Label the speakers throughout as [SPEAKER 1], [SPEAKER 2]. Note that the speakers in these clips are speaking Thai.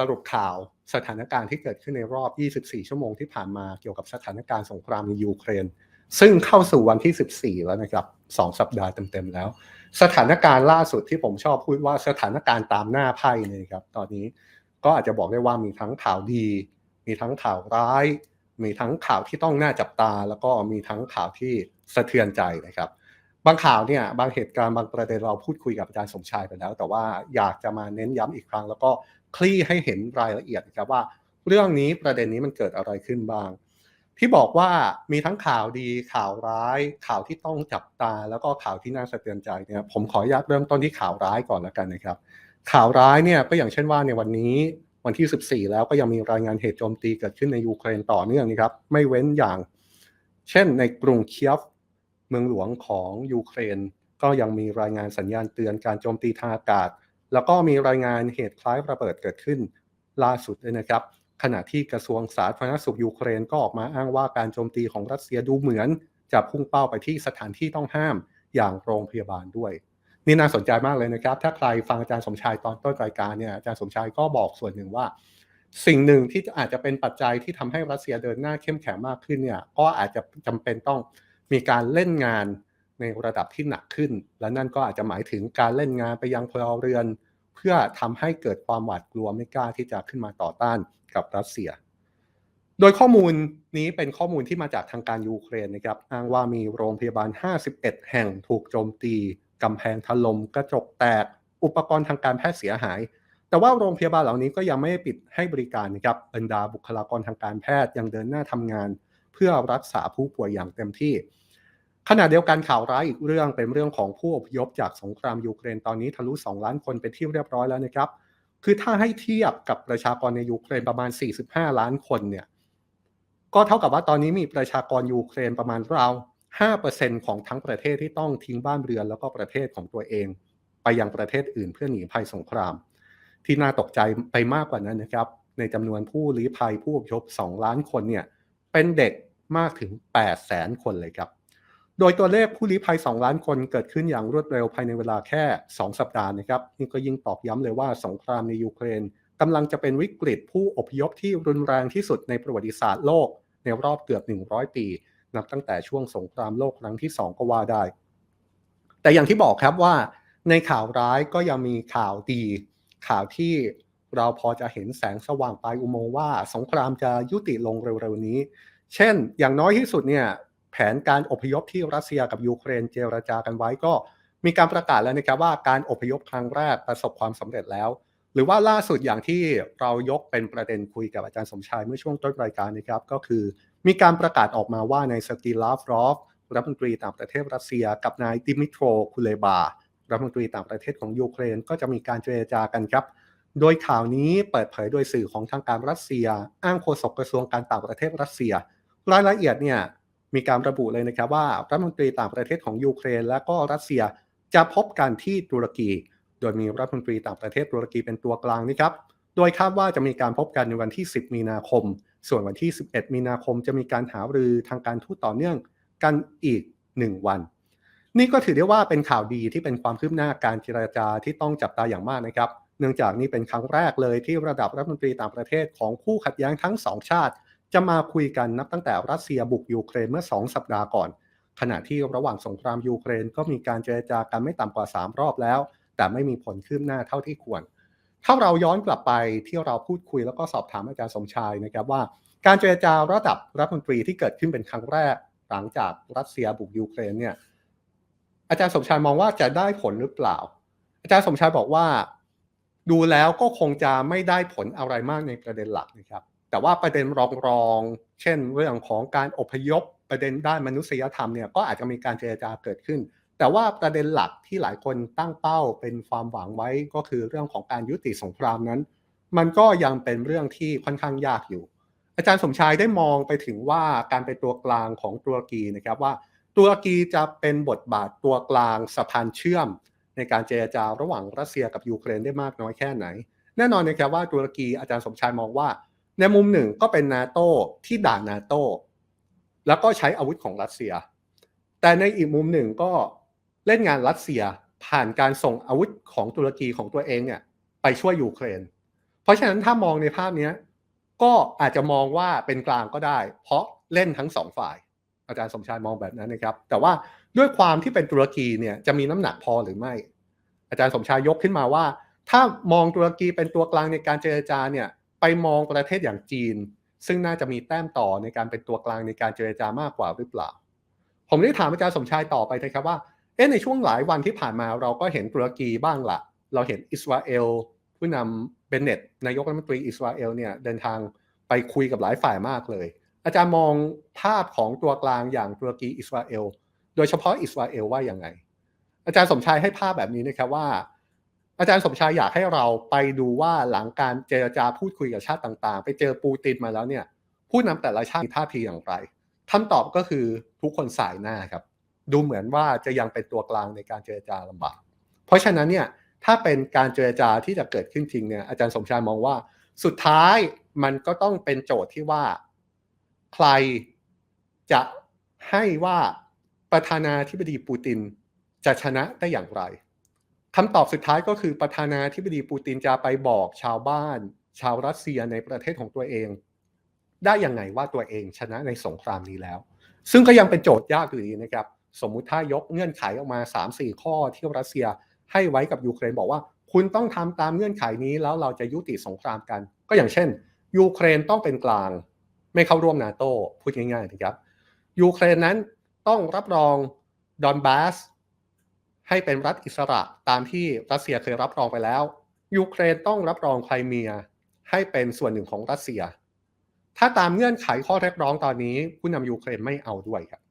[SPEAKER 1] สรุปข่าวสถานการณ์ที่เกิดขึ้นในรอบ 24 ชั่วโมงที่ผ่านมาเกี่ยวกับสถานการณ์สงครามในยูเครน ซึ่งเข้าสู่วันที่ 14 แล้วนะครับ 2 สัปดาห์เต็มๆแล้ว สถานการณ์ล่าสุดที่ผมชอบพูดว่าสถานการณ์ตามหน้าไพ่เลยครับ ตอนนี้ก็อาจจะบอกได้ว่ามีทั้งข่าวดี มีทั้งข่าวร้าย มีทั้งข่าวที่ต้องน่าจับตา แล้วก็มีทั้งข่าวที่สะเทือนใจนะครับ บางข่าวเนี่ยบางเหตุการณ์บางประเด็นเราพูดคุยกับอาจารย์สมชายไปแล้ว แต่ว่าอยากจะมาเน้นย้ำอีกครั้ง แล้วก็ คลี่ให้เห็นรายละเอียดนะครับว่า เรื่องนี้ประเด็นนี้มันเกิดอะไรขึ้นบ้าง ที่บอกว่ามีทั้งข่าวดีข่าวร้าย ข่าวที่ต้องจับตา แล้วก็ข่าวที่น่าสะเทือนใจเนี่ยผมขออนุญาตเริ่มต้นที่ข่าวร้ายก่อนแล้วกันนะครับ ข่าวร้ายเนี่ยก็อย่างเช่นว่าในวันนี้วันที่ 14 แล้วก็ยังมีรายงานเหตุโจมตีเกิดขึ้นในยูเครนต่อเนื่องนะครับไม่เว้นอย่าง เช่นในกรุงเคียฟเมืองหลวงของยูเครน ก็ยังมีรายงานสัญญาณเตือนการโจมตีทางอากาศ แล้วก็มีรายงานเหตุคล้ายระเบิดเกิดขึ้นล่าสุดด้วยนะครับ ขณะที่กระทรวงสาธารณสุขยูเครนก็ออกมาอ้างว่าการโจมตีของรัสเซียดูเหมือน จะพุ่งเป้าไปที่สถานที่ต้องห้ามอย่างโรงพยาบาลด้วย นี่น่าสนใจมากเลยนะครับ ถ้าใครฟังอาจารย์สมชายตอนต้นรายการเนี่ยอาจารย์สมชายก็บอกส่วนหนึ่งว่า สิ่งหนึ่งที่อาจจะเป็นปัจจัยที่ทำให้รัสเซียเดินหน้าเข้มแข็งมากขึ้นเนี่ยก็อาจจะจำเป็นต้องมีการเล่นงาน ในระดับที่หนักขึ้น และนั่นก็อาจจะหมายถึงการเล่นงานไปยังพลเรือน เพื่อทำให้เกิดความหวาดกลัวไม่กล้าที่จะขึ้นมาต่อต้านกับรัสเซีย โดยข้อมูลนี้เป็นข้อมูลที่มาจากทางการยูเครนนะครับอ้างว่ามีโรงพยาบาล 51 แห่งถูกโจมตีกำแพงถล่มกระจกแตก อุปกรณ์ทางการแพทย์เสียหาย แต่ว่าโรงพยาบาลเหล่านี้ก็ยังไม่ปิดให้บริการนะครับบรรดาบุคลากรทางการแพทย์ยังเดินหน้าทำงาน เพื่อรักษาผู้ป่วยอย่างเต็มที่ ขณะเดียวกันข่าวร้ายอีกเรื่องเป็นเรื่องของผู้อพยพจากสงครามยูเครนตอนนี้ทะลุ 2 ล้านคนเป็นที่เรียบร้อยแล้วนะครับ คือถ้าให้เทียบกับประชากรในยูเครนประมาณ 45 ล้านคนเนี่ย ก็เท่ากับว่าตอนนี้มีประชากรยูเครนประมาณราว5%ของทั้งประเทศที่ต้องทิ้งบ้านเรือนแล้วก็ประเทศของตัวเอง ไปยังประเทศอื่นเพื่อหนีภัยสงคราม ที่น่าตกใจไปมากกว่านั้นนะครับ ในจำนวนผู้ลี้ภัยผู้อพยพ2ล้านคนเนี่ยเป็นเด็กมากถึง8แสนคนเลยครับ โดยตัวเลขผู้ลี้ภัย 2 ล้านคนเกิดขึ้นอย่างรวดเร็วภายในเวลาแค่ 2 สัปดาห์นะครับนี่ก็ยิ่งตอกย้ำเลยว่าสงครามในยูเครนกำลังจะเป็นวิกฤตผู้อพยพที่รุนแรงที่สุดในประวัติศาสตร์โลก ในรอบเกือบ 100 ปี นับตั้งแต่ช่วงสงครามโลกครั้งที่ 2 ก็ว่าได้ แต่อย่างที่บอกครับว่า ในข่าวร้ายก็ยังมีข่าวดี ข่าวที่เราพอจะเห็นแสงสว่างปลายอุโมงค์ว่า สงครามจะยุติลงเร็วๆนี้ เช่น อย่างน้อยที่สุดเนี่ย แผนการอพยพที่รัสเซียกับยูเครนเจรจากันไว้ก็มีการประกาศแล้วนะครับว่าการอพยพครั้งแรกประสบความสำเร็จแล้ว หรือว่าล่าสุดอย่างที่เรายกเป็นประเด็นคุยกับอาจารย์สมชายเมื่อช่วงต้นรายการนะครับก็คือ มีการประกาศออกมาว่าในสตีลาฟรอฟรัฐมนตรีต่างประเทศรัสเซีย กับนายดิมิโตรคูเลบารัฐมนตรีต่างประเทศของยูเครนก็จะมีการเจรจากันครับ โดยข่าวนี้เปิดเผยโดยสื่อของทางการรัสเซีย อ้างโฆษกกระทรวงการต่างประเทศรัสเซีย รายละเอียดเนี่ย มีการระบุเลยนะครับว่ารัฐมนตรีต่างประเทศของยูเครน และก็รัสเซียจะพบกันที่ตุรกี โดยมีรัฐมนตรีต่างประเทศตุรกีเป็นตัวกลางนะครับ โดยคาดว่าจะมีการพบกันในวันที่ 10 มีนาคม ส่วนวันที่ 11 มีนาคมจะมีการหารือทางการทูตต่อเนื่องกันอีก 1 วัน นี่ก็ถือได้ว่าเป็นข่าวดีที่เป็นความคืบหน้าการเจรจาที่ต้องจับตาอย่างมากนะครับ เนื่องจากนี่เป็นครั้งแรกเลยที่ระดับรัฐมนตรีต่างประเทศของคู่ขัดแย้งทั้งสองชาติ จะมาคุยกันนับตั้งแต่รัสเซียบุกยูเครนเมื่อ 2 สัปดาห์ก่อน ขณะที่ระหว่างสงครามยูเครนก็มีการเจรจากันไม่ต่ำกว่า 3 รอบแล้ว แต่ไม่มีผลคืบหน้าเท่าที่ควร ถ้าเราย้อนกลับไปที่เราพูดคุยแล้วก็สอบถามอาจารย์สมชายนะครับว่า การเจรจาระดับรัฐมนตรีที่เกิดขึ้นเป็นครั้งแรก หลังจากรัสเซียบุกยูเครนเนี่ยอาจารย์สมชายมองว่าจะได้ผลหรือเปล่า อาจารย์สมชายบอกว่า ดูแล้วก็คงจะไม่ได้ผลอะไรมากในประเด็นหลักนะครับ แต่ว่าประเด็นรองๆเช่น เรื่องของการอพยพประเด็นด้านมนุษยธรรมเนี่ยก็อาจจะมีการเจรจาเกิดขึ้น แต่ว่าประเด็นหลักที่หลายคนตั้งเป้าเป็นความหวังไว้ก็คือเรื่องของการยุติสงครามนั้น มันก็ยังเป็นเรื่องที่ค่อนข้างยากอยู่ อาจารย์สมชายได้มองไปถึงว่าการเป็นตัวกลางของตุรกีนะครับว่าตุรกีจะเป็นบทบาทตัวกลางสะพานเชื่อม ในการเจรจาระหว่างรัสเซียกับยูเครนได้มากน้อยแค่ไหน แน่นอนนะครับว่าตุรกีอาจารย์สมชายมองว่า ในมุมหนึ่งก็เป็นนาโต้ที่ด่านาโต้แล้วก็ใช้อาวุธของรัสเซีย แต่ในอีกมุมหนึ่งก็เล่นงานรัสเซียผ่านการส่งอาวุธของตุรกีของตัวเองเนี่ยไปช่วยยูเครน เพราะฉะนั้นถ้ามองในภาพนี้ก็อาจจะมองว่าเป็นกลางก็ได้ เพราะเล่นทั้งสองฝ่าย อาจารย์สมชายมองแบบนั้นนะครับ แต่ว่าด้วยความที่เป็นตุรกีเนี่ยจะมีน้ำหนักพอหรือไม่ อาจารย์สมชายยกขึ้นมาว่า ถ้ามองตุรกีเป็นตัวกลางในการเจรจาเนี่ย ไปมองประเทศอย่างจีน ซึ่งน่าจะมีแต้มต่อในการเป็นตัวกลางในการเจรจามากกว่าหรือเปล่า ผมได้ถามอาจารย์สมชายต่อไปนะครับว่าเอ๊ะในช่วงหลายวันที่ผ่านมาเราก็เห็นตุรกีบ้างละเราเห็นอิสราเอลผู้นำเบนเนตนายกรัฐมนตรีอิสราเอลเนี่ยเดินทางไปคุยกับหลายฝ่ายมากเลย อาจารย์มองภาพของตัวกลางอย่างตุรกีอิสราเอลโดยเฉพาะอิสราเอลว่าอย่างไง อาจารย์สมชายให้ภาพแบบนี้นะครับว่า อาจารย์สมชายอยากให้เราไปดูว่าหลังการเจรจาพูดคุยกับชาติต่างๆ ไปเจอปูตินมาแล้วเนี่ย ผู้นำแต่ละชาติมีท่าทีอย่างไรคำตอบก็คือทุกคนสายหน้าครับ ดูเหมือนว่าจะยังเป็นตัวกลางในการเจรจาลำบาก เพราะฉะนั้นเนี่ยถ้าเป็นการเจรจาที่จะเกิดขึ้นจริงเนี่ยอาจารย์สมชายมองว่า สุดท้ายมันก็ต้องเป็นโจทย์ที่ว่าใครจะให้ว่าประธานาธิบดีปูตินจะชนะได้อย่างไร คำตอบสุดท้ายก็คือประธานาธิบดีปูตินจะไปบอกชาวบ้าน ชาวรัสเซียในประเทศของตัวเอง ได้ยังไงว่าตัวเองชนะในสงครามนี้แล้ว ซึ่งก็ยังเป็นโจทย์ยากอยู่ดีนะครับ สมมุติถ้ายกเงื่อนไขออกมา 3-4 ข้อที่รัสเซียให้ไว้กับยูเครนบอกว่า คุณต้องทำตามเงื่อนไขนี้แล้วเราจะยุติสงครามกัน ก็อย่างเช่นยูเครนต้องเป็นกลาง ไม่เข้าร่วมนาโตพูดง่ายๆนะครับยูเครนนั้นต้องรับรองดอนบาส ให้เป็นรัฐอิสระตามที่รัสเซียเคยรับรองไปแล้ว ยูเครนต้องรับรองไครเมีย ให้เป็นส่วนหนึ่งของรัสเซีย ถ้าตามเงื่อนไขข้อเรียกร้องตอนนี้ ผู้นำยูเครนไม่เอาด้วยครับ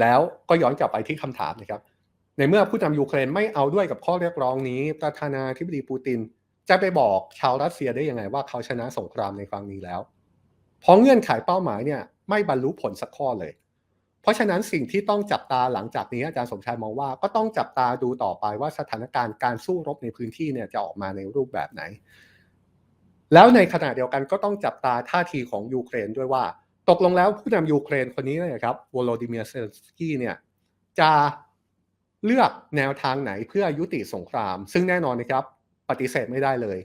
[SPEAKER 1] แล้วก็ย้อนกลับไปที่คำถามนะครับ ในเมื่อผู้นำยูเครนไม่เอาด้วยกับข้อเรียกร้องนี้ ประธานาธิบดีปูติน จะไปบอกชาวรัสเซียได้ยังไงว่าเขาชนะสงครามในครั้งนี้แล้ว เพราะเงื่อนไขเป้าหมายเนี่ยไม่บรรลุผลสักข้อเลย เพราะฉะนั้นสิ่งที่ต้องจับตาหลังจากนี้อาจารย์สมชายมองว่าก็ต้องจับตาดูต่อไปว่าสถานการณ์การสู้รบในพื้นที่เนี่ยจะออกมาในรูปแบบไหน แล้วในขณะเดียวกันก็ต้องจับตาท่าทีของยูเครนด้วยว่า ตกลงแล้วผู้นำยูเครนคนนี้นะครับวโลดิเมียร์เซลสกี้เนี่ยจะเลือกแนวทางไหนเพื่อยุติสงคราม ซึ่งแน่นอนนะครับปฏิเสธไม่ได้เลย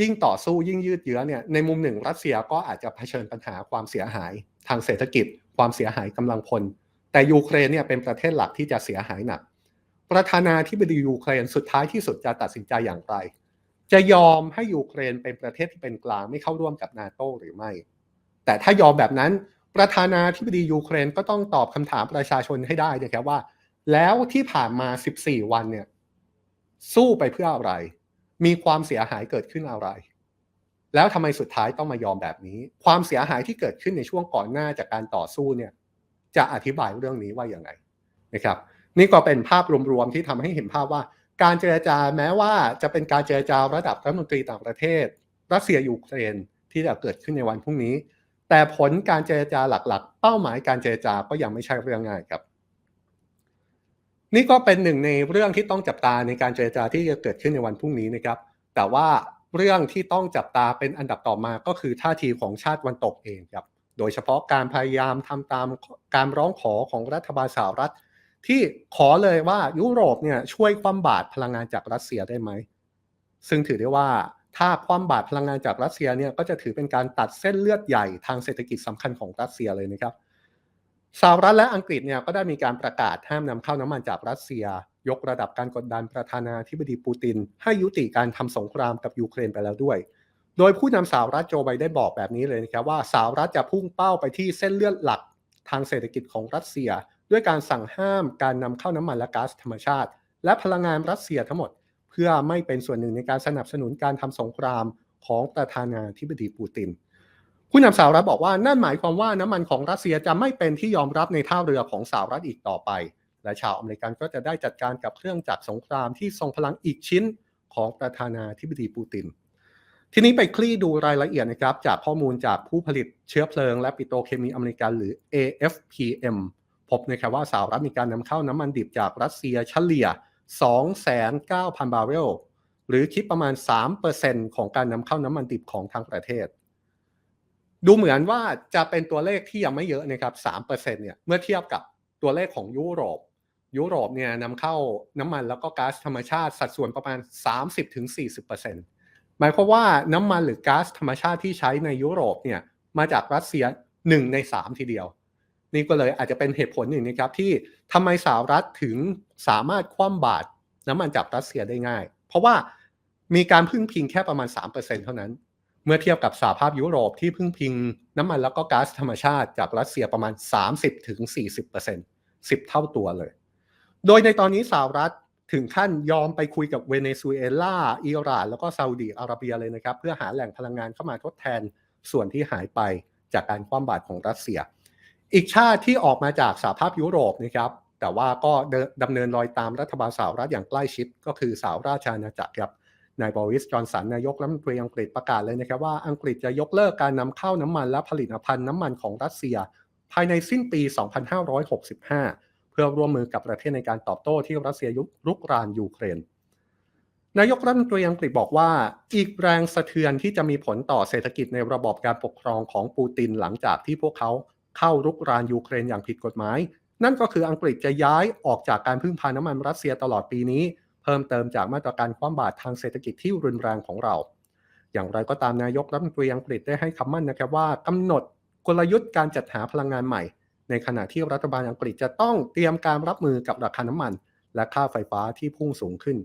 [SPEAKER 1] ยิ่งต่อสู้ยิ่งยืดเยื้อเนี่ยในมุมหนึ่งรัสเซียก็อาจจะเผชิญปัญหาความเสียหายทางเศรษฐกิจ ความเสียหายกำลังพล แต่ยูเครนเนี่ยเป็นประเทศหลักที่จะเสียหายหนัก ประธานาธิบดียูเครนสุดท้ายที่สุดจะตัดสินใจอย่างไร จะยอมให้ยูเครนเป็นประเทศที่เป็นกลางไม่เข้าร่วมกับนาโตหรือไม่ แต่ถ้ายอมแบบนั้นประธานาธิบดียูเครนก็ต้องตอบคำถามประชาชนให้ได้นะครับว่า แล้วที่ผ่านมา 14 วันเนี่ยสู้ไปเพื่ออะไร มีความเสียหายเกิดขึ้นอะไร แล้วทำไมสุดท้ายต้องมายอมแบบนี้ ความเสียหายที่เกิดขึ้นในช่วงก่อนหน้าจากการต่อสู้เนี่ย จะอธิบายเรื่องนี้ว่าอย่างไงนะครับ นี่ก็เป็นภาพรวมๆที่ทำให้เห็นภาพว่า การเจรจาแม้ว่าจะเป็นการเจรจาระดับรัฐมนตรีต่างประเทศ รัสเซียยูเครนที่จะเกิดขึ้นในวันพรุ่งนี้ แต่ผลการเจรจาหลักๆ เป้าหมายการเจรจาก็ยังไม่ใช่เรื่องง่ายครับ นี่ก็เป็นหนึ่งในเรื่องที่ต้องจับตาในการเจรจาที่จะเกิดขึ้นในวันพรุ่งนี้นะครับ แต่ว่า เรื่องที่ต้องจับตาเป็นอันดับต่อมาก็คือท่าทีของชาติวันตกเองครับ โดยเฉพาะการพยายามทำตามการร้องขอของรัฐบาลสหรัฐ ที่ขอเลยว่ายุโรปเนี่ยช่วยคว่ำบาตรพลังงานจากรัสเซียได้ไหม ซึ่งถือได้ว่าถ้าคว่ำบาตรพลังงานจากรัสเซียเนี่ยก็จะถือเป็นการตัดเส้นเลือดใหญ่ทางเศรษฐกิจสำคัญของรัสเซียเลยนะครับสหรัฐและอังกฤษเนี่ยก็ได้มีการประกาศห้ามนำเข้าน้ำมันจากรัสเซีย ยกระดับการกดดันประธานาธิบดีปูติน ให้ยุติการทำสงครามกับยูเครนไปแล้วด้วย โดยผู้นำสหรัฐโจไบได้บอกแบบนี้เลยนะครับว่าสหรัฐจะพุ่งเป้าไปที่เส้นเลือดหลักทางเศรษฐกิจของรัสเซีย ด้วยการสั่งห้ามการนำเข้าน้ำมันและก๊าซธรรมชาติ และพลังงานรัสเซียทั้งหมด เพื่อไม่เป็นส่วนหนึ่งในการสนับสนุนการทำสงครามของประธานาธิบดีปูตินผู้นำสหรัฐบอกว่านั่นหมายความว่าน้ำมันของรัสเซียจะไม่เป็นที่ยอมรับในท่าเรือของสหรัฐอีกต่อไป และชาวอเมริกันก็จะได้จัดการกับเครื่องจักรสงครามที่ทรงพลังอีกชิ้นของประธานาธิบดีปูติน ทีนี้ไปคลี่ดูรายละเอียดนะครับ จากข้อมูลจากผู้ผลิตเชื้อเพลิงและปิโตรเคมีอเมริกันหรือ AFPM พบนะครับว่าสหรัฐมีการนำเข้าน้ำมันดิบจากรัสเซียเฉลี่ย 2,900 บาร์เรลหรือคิดประมาณ 3%ของการนำเข้าน้ำมันดิบของทั้งประเทศ ดูเหมือนว่าจะเป็นตัวเลขที่ยังไม่เยอะนะครับ 3%เนี่ย เมื่อเทียบกับตัวเลขของยุโรป ยุโรปเนี่ยนำเข้าน้ำมันแล้วก็ก๊าซธรรมชาติสัดส่วนประมาณ 30-40%หมายความว่าน้ำมันหรือก๊าซธรรมชาติที่ใช้ในยุโรปเนี่ยมาจากรัสเซียหนึ่งในสามทีเดียว นี่ก็เลยอาจจะเป็นเหตุผลหนึ่งนะครับที่ทำไมสหรัฐถึงสามารถคว่ำบาตรน้ำมันจากรัสเซียได้ง่าย เพราะว่ามีการพึ่งพิงแค่ประมาณ 3%เท่านั้น เมื่อเทียบกับสหภาพยุโรปที่พึ่งพิงน้ำมันแล้วก็ก๊าซธรรมชาติจากรัสเซียประมาณ 30-40% 10 เท่าตัวเลย โดยในตอนนี้สหรัฐถึงขั้นยอมไปคุยกับเวเนซุเอลาอิหร่าน แล้วก็ซาอุดีอาระเบียเลยนะครับ เพื่อหาแหล่งพลังงานเข้ามาทดแทนส่วนที่หายไปจากการคว่ำบาตรของรัสเซีย อีกชาติที่ออกมาจากสหภาพยุโรปนะครับแต่ว่าก็ดำเนินรอยตามรัฐบาลสหรัฐอย่างใกล้ชิด ก็คือสหราชอาณาจักรครับนายบริสจอนสันนายกรัฐมนตรีอังกฤษประกาศเลยนะครับว่าอังกฤษจะยกเลิกการนำเข้าน้ำมันและผลิตภัณฑ์น้ำมันของรัสเซีย ภายในสิ้นปี 2565 พื่อร่วมมือกับประเทศในการตอบโต้ที่รัสเซียยุรุกรานยูเครน นายกรัฐมนตรีอังกฤษบอกว่า อีกแรงสะเทือนที่จะมีผลต่อเศรษฐกิจในระบอบการปกครองของปูตินหลังจากที่พวกเขาเข้ารุกรานยูเครนอย่างผิดกฎหมาย นั่นก็คืออังกฤษจะย้ายออกจากการพึ่งพาน้ำมันรัสเซียตลอดปีนี้ เพิ่มเติมจากมาตรการคว่ำบาตรทางเศรษฐกิจที่รุนแรงของเรา อย่างไรก็ตามนายกรัฐมนตรีอังกฤษได้ให้คำมั่นนะครับว่ากำหนดกลยุทธ์การจัดหาพลังงานใหม่ ในขณะที่รัฐบาลอังกฤษจะต้องเตรียมการรับมือกับราคาน้ำมัน และค่าไฟฟ้าที่พุ่งสูงขึ้น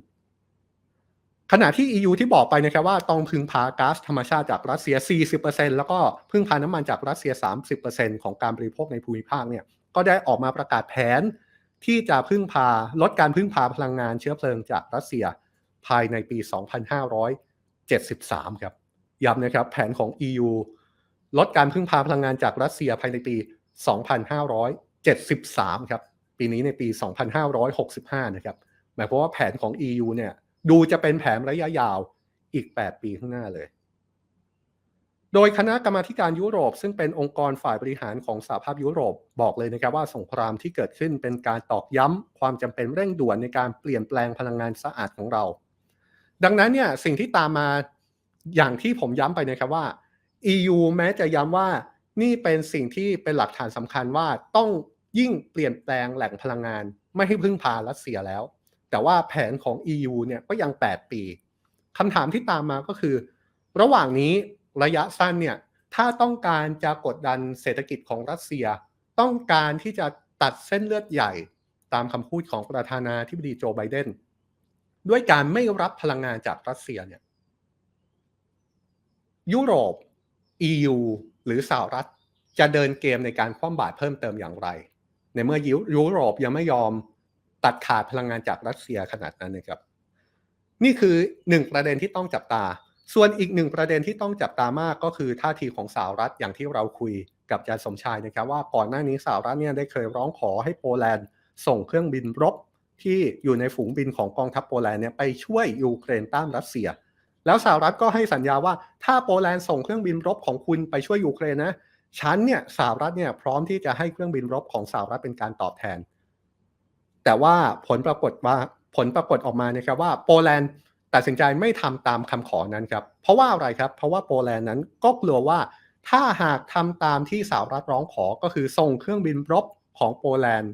[SPEAKER 1] ขณะที่ EU ที่บอกไปนะครับว่าต้องพึ่งพาก๊าซธรรมชาติจากรัสเซีย 40%แล้วก็พึ่งพาน้ำมันจากรัสเซีย 30%ของการบริโภคในภูมิภาคเนี่ยก็ได้ออกมาประกาศแผน ที่จะพึ่งพาลดการพึ่งพาพลังงานเชื้อเพลิงจากรัสเซียภายในปี 2573 ครับย้ำนะครับแผนของ EU ลดการพึ่งพาพลังงานจากรัสเซียภายในปี 2573 ครับ ปีนี้ในปี 2565 นะครับ หมายความว่าแผนของ EU เนี่ย ดูจะเป็นแผนระยะยาวอีก 8 ปีข้างหน้าเลย โดยคณะกรรมาการยุโรป ซึ่งเป็นองค์กรฝ่ายบริหารของสหภาพยุโรปบอกเลยนะครับว่าสงครามที่เกิดขึ้นเป็นการตอกย้ำความจำเป็นเร่งด่วนในการเปลี่ยนแปลงพลังงานสะอาดของเรา ดังนั้นเนี่ยสิ่งที่ตามมาอย่างที่ผมย้ำไปนะครับว่า EU แม้จะย้ำว่า นี่เป็นสิ่งที่เป็นหลักฐานสำคัญว่าต้องยิ่งเปลี่ยนแปลงแหล่งพลังงาน ไม่ให้พึ่งพารัสเซียแล้ว แต่ว่าแผนของ EU เนี่ยก็ยัง 8 ปีคำถามที่ตามมาก็คือ ระหว่างนี้ระยะสั้นเนี่ยถ้าต้องการจะกดดันเศรษฐกิจของรัสเซีย ต้องการที่จะตัดเส้นเลือดใหญ่ตามคำพูดของประธานาธิบดีโจไบเดนด้วยการไม่รับพลังงานจากรัสเซียเนี่ยยุโรป EU หรือสหรัฐจะเดินเกมในการคว่ำบาตรเพิ่มเติมอย่างไร ในเมื่อยุโรปยังไม่ยอมตัดขาดพลังงานจากรัสเซียขนาดนั้นนะครับ นี่คือหนึ่งประเด็นที่ต้องจับตา ส่วนอีกหนึ่งประเด็นที่ต้องจับตามากก็คือท่าทีของสหรัฐอย่างที่เราคุยกับอาจารย์สมชายนะครับว่าก่อนหน้านี้สหรัฐเนี่ยได้เคยร้องขอให้โปแลนด์ส่งเครื่องบินรบที่อยู่ในฝูงบินของกองทัพโปแลนด์เนี่ยไปช่วยยูเครนต้านรัสเซีย แล้วสหรัฐก็ให้สัญญาว่าถ้าโปแลนด์ส่งเครื่องบินรบของคุณไปช่วยยูเครนนะฉันเนี่ยสหรัฐเนี่ยพร้อมที่จะให้เครื่องบินรบของสหรัฐเป็นการตอบแทน แต่ว่าผลปรากฏว่าผลปรากฏออกมานะครับว่าโปแลนด์ตัดสินใจไม่ทำตามคำขอนั้นครับ เพราะว่าอะไรครับ เพราะว่าโปแลนด์นั้นก็กลัวว่าถ้าหากทำตามที่สหรัฐร้องขอก็คือส่งเครื่องบินรบของโปแลนด์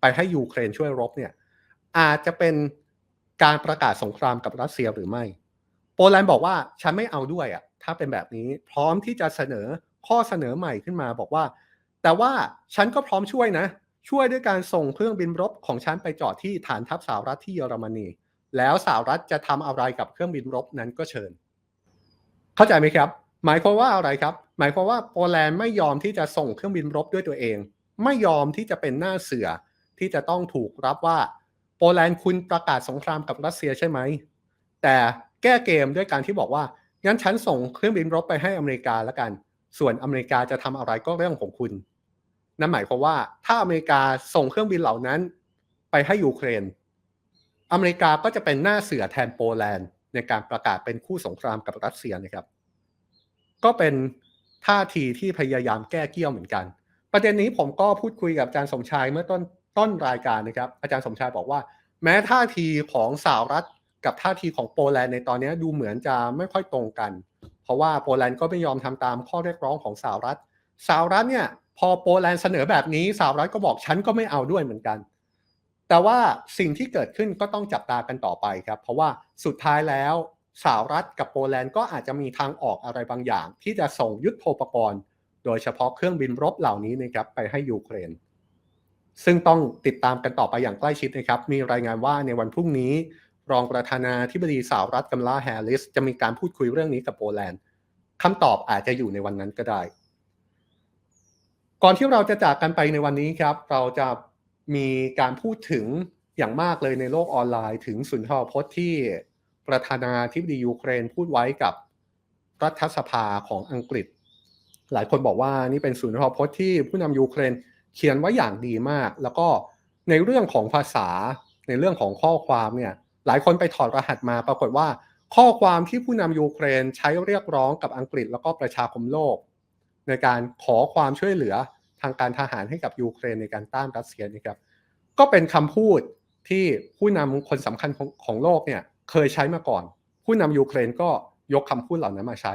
[SPEAKER 1] ไปให้ยูเครนช่วยรบเนี่ยอาจจะเป็นการประกาศสงครามกับรัสเซียหรือไม่ โปแลนด์บอกว่าฉันไม่เอาด้วยอะ่ะถ้าเป็นแบบนี้พร้อมที่จะเสนอข้อเสนอใหม่ขึ้นมาบอกว่า แต่ว่าฉันก็พร้อมช่วยนะ ช่วยด้วยการส่งเครื่องบินรบของฉันไปจอดที่ฐานทัพสหรัฐที่เยอรมนี แล้วสหรัฐจะทำอะไรกับเครื่องบินรบนั้นก็เชิญ เข้าใจไหมครับ หมายความว่าอะไรครับ หมายความว่าโปแลนด์ไม่ยอมที่จะส่งเครื่องบินรบด้วยตัวเอง ไม่ยอมที่จะเป็นหน้าเสือที่จะต้องถูกรับว่า โปแลนด์คุณประกาศสงครามกับรัสเซียใช่ไหมแต่ แก้เกมด้วยการที่บอกว่างั้นฉันส่งเครื่องบินรบไปให้อเมริกาแล้วกัน ส่วนอเมริกาจะทำอะไรก็เรื่องของคุณ นั่นหมายความว่าถ้าอเมริกาส่งเครื่องบินเหล่านั้นไปให้ยูเครน อเมริกาก็จะเป็นหน้าเสือแทนโปแลนด์ในการประกาศเป็นคู่สงครามกับรัสเซียนะครับ ก็เป็นท่าทีที่พยายามแก้เกี้ยวเหมือนกัน ประเด็นนี้ผมก็พูดคุยกับอาจารย์สมชายเมื่อต้นต้นรายการนะครับ อาจารย์สมชายบอกว่า แม้ท่าทีของสหรัฐ กับท่าทีของโปแลนด์ในตอนนี้ดูเหมือนจะไม่ค่อยตรงกัน เพราะว่าโปแลนด์ก็ไม่ยอมทำตามข้อเรียกร้องของสหรัฐสหรัฐเนี่ยพอโปแลนด์เสนอแบบนี้สหรัฐก็บอกฉันก็ไม่เอาด้วยเหมือนกัน แต่ว่าสิ่งที่เกิดขึ้นก็ต้องจับตากันต่อไปครับ เพราะว่าสุดท้ายแล้วสหรัฐกับโปแลนด์ก็อาจจะมีทางออกอะไรบางอย่าง ที่จะส่งยุทโธปกรณ์ โดยเฉพาะเครื่องบินรบเหล่านี้นะครับไปให้ยูเครน ซึ่งต้องติดตามกันต่อไปอย่างใกล้ชิดนะครับ มีรายงานว่าในวันพรุ่งนี้ รองประธานาธิบดีสหรัฐกัมลาแฮร์ริส จะมีการพูดคุยเรื่องนี้กับโปแลนด์คำตอบอาจจะอยู่ในวันนั้นก็ได้ ก่อนที่เราจะจากกันไปในวันนี้ครับ เราจะมีการพูดถึงอย่างมากเลยในโลกออนไลน์ถึงสุนทรพจน์ที่ประธานาธิบดียูเครนพูดไว้กับรัฐสภาของอังกฤษ หลายคนบอกว่านี่เป็นสุนทรพจน์ที่ผู้นำยูเครนเขียนไว้อย่างดีมาก แล้วก็ในเรื่องของภาษาในเรื่องของข้อความเนี่ย หลายคนไปถอดรหัสมาปรากฏว่า ข้อความที่ผู้นำยูเครนใช้เรียกร้องกับอังกฤษแล้วก็ประชาคมโลก ในการขอความช่วยเหลือทางการทหารให้กับยูเครนในการต้านรัสเซียนะครับก็เป็นคำพูดที่ผู้นำคนสำคัญของของโลกเนี่ยเคยใช้มาก่อน ผู้นำยูเครนก็ยกคำพูดเหล่านั้นมาใช้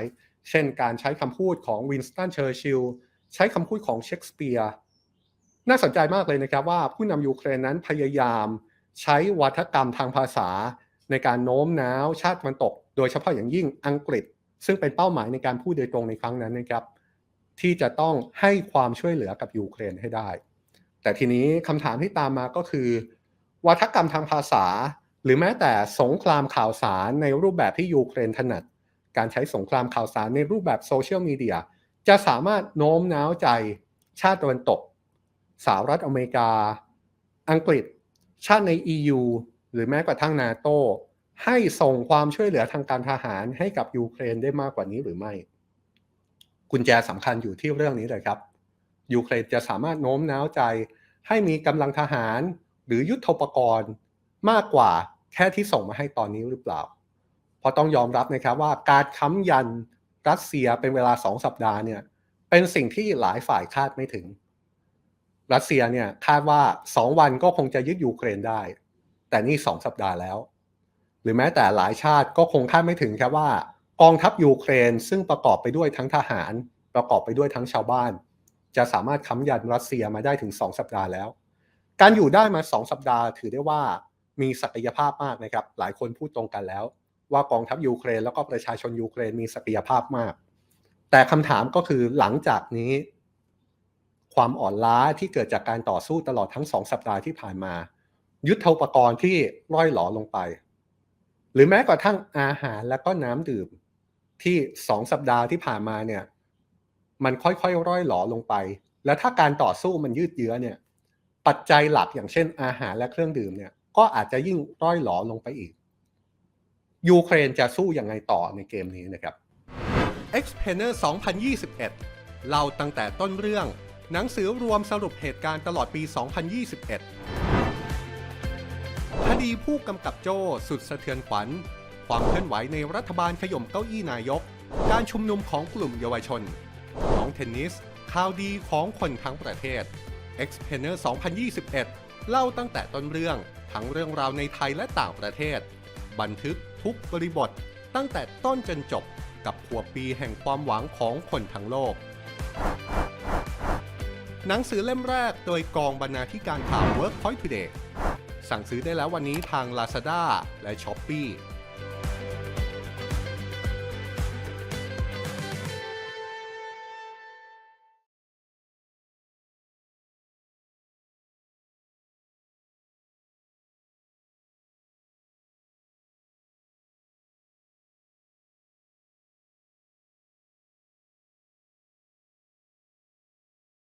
[SPEAKER 1] เช่นการใช้คำพูดของวินสตันเชอร์ชิลล์ใช้คำพูดของเชคสเปียร์น่าสนใจมากเลยนะครับว่าผู้นำยูเครนนั้นพยายาม ใช้วัฒกรรมทางภาษาในการโน้มน้าวชาติตะวันตก โดยเฉพาะอย่างยิ่งอังกฤษ ซึ่งเป็นเป้าหมายในการพูดโดยตรงในครั้งนั้นนะครับ ที่จะต้องให้ความช่วยเหลือกับยูเครนให้ได้ แต่ทีนี้คำถามที่ตามมาก็คือ วัฒกรรมทางภาษา หรือแม้แต่สงครามข่าวสารในรูปแบบที่ยูเครนถนัด การใช้สงครามข่าวสารในรูปแบบโซเชียลมีเดียจะสามารถโน้มน้าวใจชาติตะวันตกสหรัฐอเมริกา อังกฤษ ชาติใน EU หรือแม้กระทั่งนาโตให้ส่งความช่วยเหลือทางการทหารให้กับยูเครนได้มากกว่านี้หรือไม่ กุญแจสำคัญอยู่ที่เรื่องนี้เลยครับ ยูเครนจะสามารถโน้มน้าวใจ ให้มีกำลังทหารหรือยุทธปกรณ์มากกว่าแค่ที่ส่งมาให้ตอนนี้หรือเปล่า เพราะต้องยอมรับนะครับว่าการค้ำยันรัสเซียเป็นเวลาสองสัปดาห์เนี่ยเป็นสิ่งที่หลายฝ่ายคาดไม่ถึง รัสเซียเนี่ยคาดว่าสองวันก็คงจะยึดยูเครนได้ แต่นี่สองสัปดาห์แล้ว หรือแม้แต่หลายชาติก็คงคาดไม่ถึงครับว่ากองทัพยูเครนซึ่งประกอบไปด้วยทั้งทหาร ประกอบไปด้วยทั้งชาวบ้าน จะสามารถค้ำยันรัสเซียมาได้ถึง 2 สัปดาห์แล้ว การอยู่ได้มา 2 สัปดาห์ถือได้ว่ามีศักยภาพมากนะครับ หลายคนพูดตรงกันแล้ว ว่ากองทัพยูเครนแล้วก็ประชาชนยูเครนมีศักยภาพมาก แต่คำถามก็คือหลังจากนี้ ความอ่อนล้าที่เกิดจากการต่อสู้ตลอดทั้ง2สัปดาห์ที่ผ่านมา ยุทธปกรณ์ที่ร่อยหลอลงไป หรือแม้กระทั่งอาหารและก็น้ำดื่มที่สองสัปดาห์ที่ผ่านมาเนี่ย มันค่อยๆร่อยหลอลงไป และถ้าการต่อสู้มันยืดเยื้อเนี่ย ปัจจัยหลักอย่างเช่น อาหารและเครื่องดื่มเนี่ย ก็อาจจะยิ่งร่อยหลอลงไปอีก ยูเครนจะสู้ยังไงต่อในเกมนี้นะครับ x p a n e r 2021เล่าตั้งแต่ต้นเรื่อง หนังสือรวมสรุปเหตุการณ์ตลอดปี 2021 คดีผู้กำกับโจ้สุดสะเทือนขวัญ ความเคลื่อนไหวในรัฐบาลขย่มเก้าอี้นายก การชุมนุมของกลุ่มเยาวชนน้องเทนนิส ข่าวดีของคนทั้งประเทศ e x p a n e r 2021 เล่าตั้งแต่ต้นเรื่อง ทั้งเรื่องราวในไทยและต่างประเทศ บันทึกทุกบริบท ตั้งแต่ต้นจนจบกับขวบปีแห่งความหวังของคนทั้งโลก หนังสือเล่มแรกโดยกองบรรณาธิการข่าว Workpoint Today สั่งซื้อได้แล้ววันนี้ทาง Lazada และ Shopee